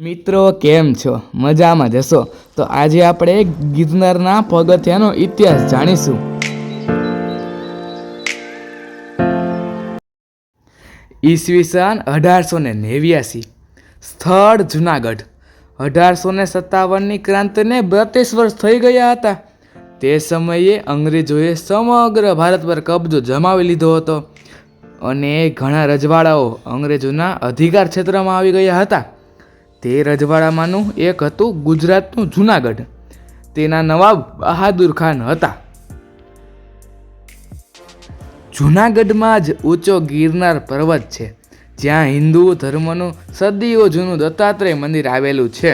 મિત્રો, કેમ છો? મજામાં જશો તો આજે આપણે ગિરનારના પગથિયાનો ઇતિહાસ જાણીશું. ઈસવીસન અઢારસો ને નેવ્યાસી. સ્થળ જુનાગઢ. અઢારસો ને સત્તાવનની ક્રાંતિને બત્રીસ વર્ષ થઈ ગયા હતા. તે સમયે અંગ્રેજોએ સમગ્ર ભારત પર કબજો જમાવી લીધો હતો. અને ઘણા રજવાડાઓ અંગ્રેજોના અધિકાર ક્ષેત્રમાં આવી ગયા હતા. તે રજવાડામાંનું એક હતું ગુજરાતનું જુનાગઢ. તેના નવાબ બહાદુર ખાન હતા. જૂનાગઢમાં જ ઊંચો ગિરનાર પર્વત છે, જ્યાં હિન્દુ ધર્મનું સદીઓ જૂનું દત્તાત્રેય મંદિર આવેલું છે.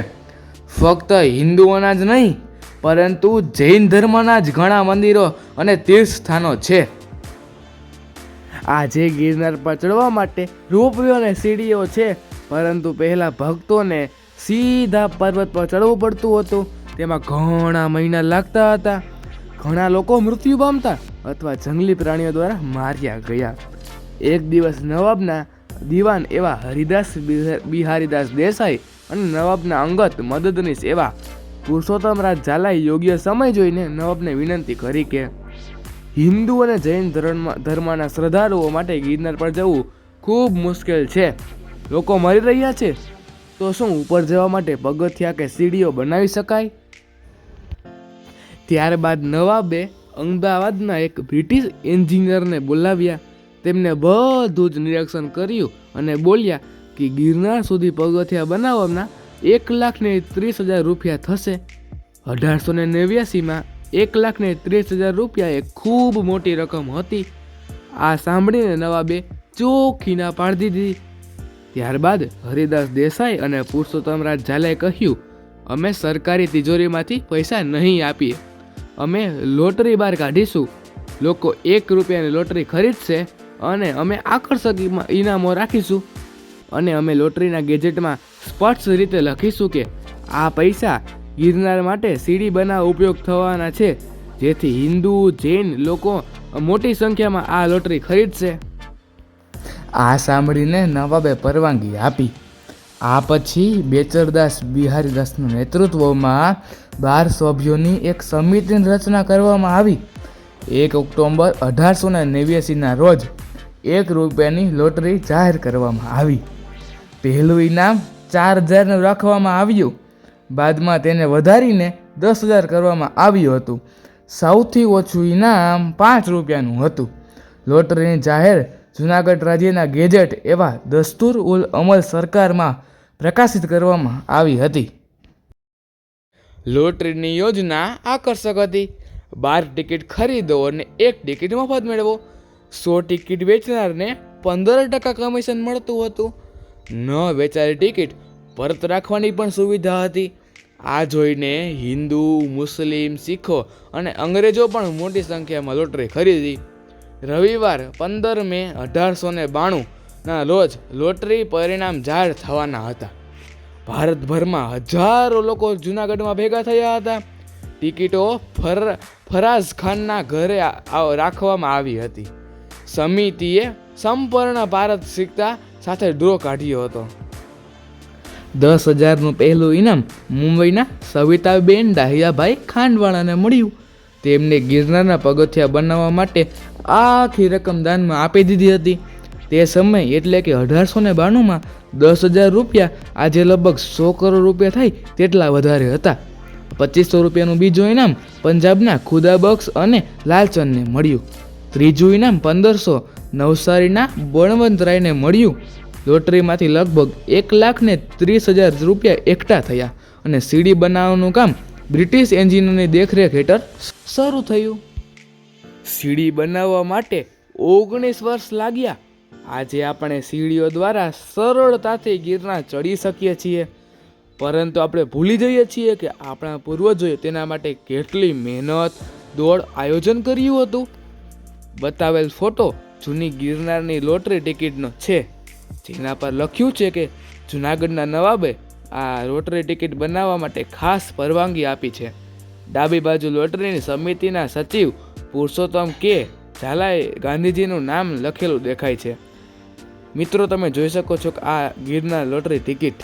ફક્ત હિન્દુઓના જ નહીં, પરંતુ જૈન ધર્મના જ ઘણા મંદિરો અને તીર્થ સ્થાનો છે. આજે ગિરનાર પર ચડવા માટે રોપવે અને સીડીઓ છે. પરંતુ પહેલાં ભક્તોને સીધા પર્વત પર ચડવું પડતું હતું. તેમાં ઘણા મહિના લાગતા હતા. ઘણા લોકો મૃત્યુ પામતા અથવા જંગલી પ્રાણીઓ દ્વારા માર્યા ગયા. એક દિવસ નવાબના દિવાન એવા હરિદાસ બિહારીદાસ દેસાઈ અને નવાબના અંગત મદદનીશ એવા પુરુષોત્તમરાજ ઝાલાએ યોગ્ય સમય જોઈને નવાબને વિનંતી કરી કે હિન્દુ અને જૈન ધર્મ ધર્મના શ્રદ્ધાળુઓ માટે ગિરનાર પર જવું ખૂબ મુશ્કેલ છે. લોકો મરી રહ્યા છે. તો શું ઉપર જવા માટે પગથિયા કે સીડીઓ બનાવી શકાય? ત્યારબાદ નવાબે અમદાવાદના એક બ્રિટિશ એન્જિનિયરને બોલાવ્યા. તેમને બધું જ નિરીક્ષણ કર્યું અને બોલ્યા કે ગિરનાર સુધી પગથિયા બનાવવાના એક લાખને ત્રીસ હજાર રૂપિયા થશે. અઢારસો ને નેવ્યાસીમાં એક લાખ ને ત્રીસ હજાર રૂપિયા એ ખૂબ મોટી રકમ હતી. આ સાંભળીને નવાબે ચોખ્ખી ના પાડી દીધી. ત્યારબાદ હરિદાસ દેસાઈ અને પુરુષોત્તમરાજ ઝાલાએ કહ્યું, અમે સરકારી તિજોરીમાંથી પૈસા નહીં આપીએ. અમે લોટરી બહાર કાઢીશું. લોકો એક રૂપિયાની લોટરી ખરીદશે અને અમે આકર્ષક ઇનામો રાખીશું. અને અમે લોટરીના ગેજેટમાં સ્પષ્ટ રીતે લખીશું કે આ પૈસા ગિરનાર માટે સીડી બનાવવા ઉપયોગ થવાના છે, જેથી હિન્દુ, જૈન લોકો મોટી સંખ્યામાં આ લોટરી ખરીદશે. આ સાંભળીને નવાબે પરવાનગી આપી. આ પછી બેચરદાસ બિહારીદાસના નેતૃત્વમાં બાર સભ્યોની એક સમિતિની રચના કરવામાં આવી. એક ઓક્ટોબર અઢારસો ને નેવ્યાસીના રોજ એક રૂપિયાની લોટરી જાહેર કરવામાં આવી. પહેલું ઇનામ ચાર હજારનું રાખવામાં આવ્યું. બાદમાં તેને વધારીને દસ હજાર કરવામાં આવ્યું હતું. સૌથી ઓછું ઇનામ પાંચ રૂપિયાનું હતું. લોટરીની જાહેર જુનાગઢ રાજ્યના ગેજેટ એવા દસ્તુર ઉલ અમલ સરકારમાં પ્રકાશિત કરવામાં આવી હતી. લોટરીની યોજના આકર્ષક હતી. બાર ટિકિટ ખરીદો અને એક ટિકિટ મફત મેળવો. સો ટિકિટ વેચનારને પંદર ટકા કમિશન મળતું હતું. ન વેચાયેલી ટિકિટ પરત રાખવાની પણ સુવિધા હતી. આ જોઈને હિન્દુ, મુસ્લિમ, શીખો અને અંગ્રેજો પણ મોટી સંખ્યામાં લોટરી ખરીદી. રવિવાર પંદર મે અઢારસો ને બાણુંના રોજ લોટરી પરિણામ જાહેર થવાના હતા. ભારતભરમાં હજારો લોકો જૂનાગઢમાં ભેગા થયા હતા. ટિકિટો ફર ફરાઝ ખાનના ઘરે રાખવામાં આવી હતી. સમિતિએ સંપૂર્ણ ભારત શીખતા સાથે ડ્રો કાઢ્યો હતો. દસ હજારનું પહેલું ઇનામ મુંબઈના સવિતાબેન ડાહિયાભાઈ ખાંડવાળાને મળ્યું. તેમને ગિરનારના પગથિયા બનાવવા માટે આખી રકમ દાનમાં આપી દીધી હતી. તે સમય એટલે કે અઢારસો ને બાણુંમાં દસ હજાર રૂપિયા આજે લગભગ સો કરોડ રૂપિયા થાય તેટલા વધારે હતા. પચીસો રૂપિયાનું બીજું ઇનામ પંજાબના ખુદાબક્ષ અને લાલચંદને મળ્યું. ત્રીજું ઇનામ પંદરસો નવસારીના બળવંતરાયને મળ્યું. લોટરીમાંથી લગભગ એક લાખ ને ત્રીસ હજાર રૂપિયા એકઠા થયા અને સીડી બનાવવાનું કામ બ્રિટિશ એન્જિનોની દેખરેખ હેઠળ શરૂ થયું. સીડી બનાવવા માટે ઓગણીસ વર્ષ લાગ્યા. આજે આપણે સીડીઓ દ્વારા સરળતાથી ગિરનાર ચડી શકીએ છીએ. પરંતુ આપણે ભૂલી જઈએ છીએ કે આપણા પૂર્વજોએ તેના માટે કેટલી મહેનત, દોડ આયોજન કર્યું હતું. બતાવેલ ફોટો જૂની ગિરનારની લોટરી ટિકિટનો છે. જેના પર લખ્યું છે કે જૂનાગઢના નવાબે આ લોટરી ટિકિટ બનાવવા માટે ખાસ પરવાનગી આપી છે. ડાબી બાજુ લોટરીની સમિતિના સચિવ પુરુષોત્તમ કે ઝાલાએ ગાંધીજીનું નામ લખેલું દેખાય છે. મિત્રો, તમે જોઈ શકો છો કે આ ગીરના લોટરી ટિકિટ